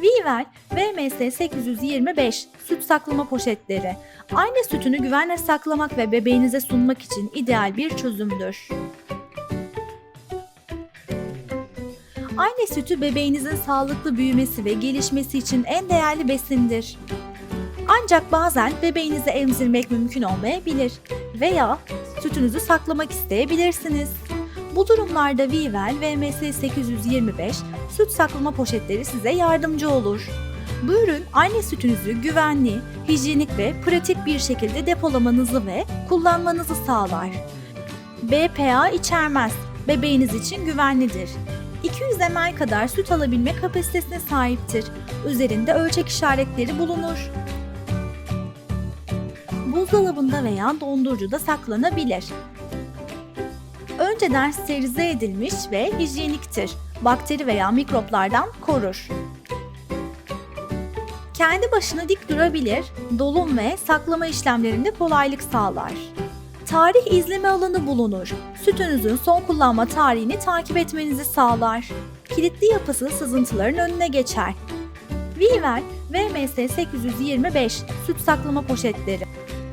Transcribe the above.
Vivel VMS 825 süt saklama poşetleri. Anne sütünü güvenle saklamak ve bebeğinize sunmak için ideal bir çözümdür. Anne sütü bebeğinizin sağlıklı büyümesi ve gelişmesi için en değerli besindir. Ancak bazen bebeğinizi emzirmek mümkün olmayabilir veya sütünüzü saklamak isteyebilirsiniz. Bu durumlarda Vivel VMS 825 süt saklama poşetleri size yardımcı olur. Bu ürün anne sütünüzü güvenli, hijyenik ve pratik bir şekilde depolamanızı ve kullanmanızı sağlar. BPA içermez, bebeğiniz için güvenlidir. 200 ml kadar süt alabilme kapasitesine sahiptir. Üzerinde ölçek işaretleri bulunur. Buzdolabında veya dondurucuda saklanabilir. Önceden sterilize edilmiş ve hijyeniktir. Bakteri veya mikroplardan korur. Kendi başına dik durabilir, dolum ve saklama işlemlerinde kolaylık sağlar. Tarih izleme alanı bulunur. Sütünüzün son kullanma tarihini takip etmenizi sağlar. Kilitli yapısı sızıntıların önüne geçer. Vivel VMS 825 süt saklama poşetleri